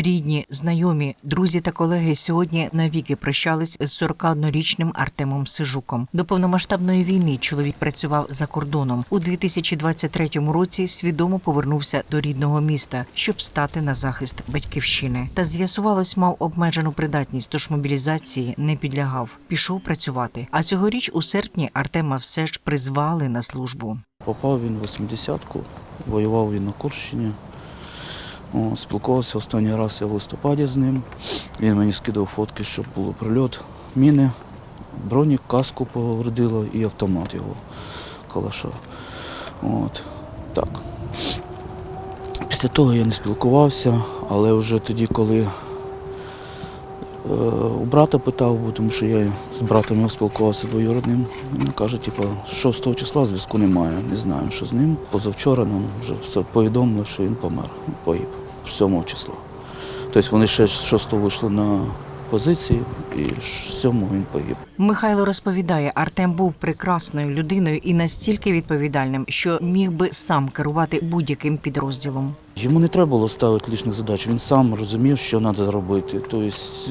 Рідні, знайомі, друзі та колеги сьогодні навіки прощались з 41-річним Артемом Сижуком. До повномасштабної війни чоловік працював за кордоном. У 2023 році свідомо повернувся до рідного міста, щоб стати на захист батьківщини. Та з'ясувалось, мав обмежену придатність, тож мобілізації не підлягав. Пішов працювати. А цьогоріч у серпні Артема все ж призвали на службу. Попав він в 80-ку, воював він на Курщині. Спілкувався останній раз я в листопаді з ним. Він мені скидав фотки, щоб було прильот, міни, бронік, каску повредило і автомат його калаша. От, так. Після того я не спілкувався, але вже тоді, коли у брата питав, тому що я з братом його спілкувався двоюродним. Він каже, типу, 6 числа зв'язку немає, не знаю, що з ним. Позавчора нам вже все повідомили, що він помер, погиб 7 числа. Тобто вони ще з 6 вийшли на позиції, і сьому він погиб. Михайло розповідає, Артем був прекрасною людиною і настільки відповідальним, що міг би сам керувати будь-яким підрозділом. Йому не треба було ставити лишніх задач, він сам розумів, що треба робити. Тобто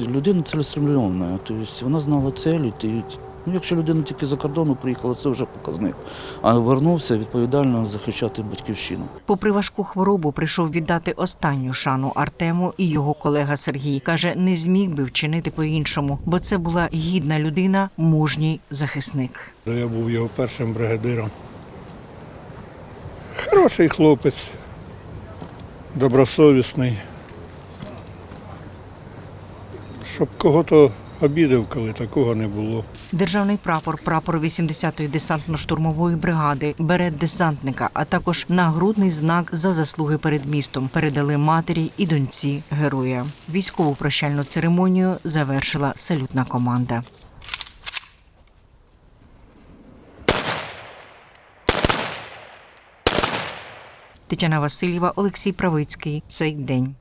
людина цілеспрямована, тобто вона знала цілі. ти- Ну, якщо людина тільки за кордону приїхала, це вже показник. А вернувся відповідально захищати батьківщину. Попри важку хворобу, прийшов віддати останню шану Артему і його колега Сергій. каже, не зміг би вчинити по-іншому, бо це була гідна людина, мужній захисник. Я був його першим бригадиром. Хороший хлопець, добросовісний. Щоб кого-то обідав, коли такого не було. Державний прапор, прапор 80-ї десантно-штурмової бригади, берет десантника, а також нагрудний знак за заслуги перед містом передали матері і доньці героя. Військову прощальну церемонію завершила салютна команда. Тетяна Васильєва, Олексій Правицький. Цей день.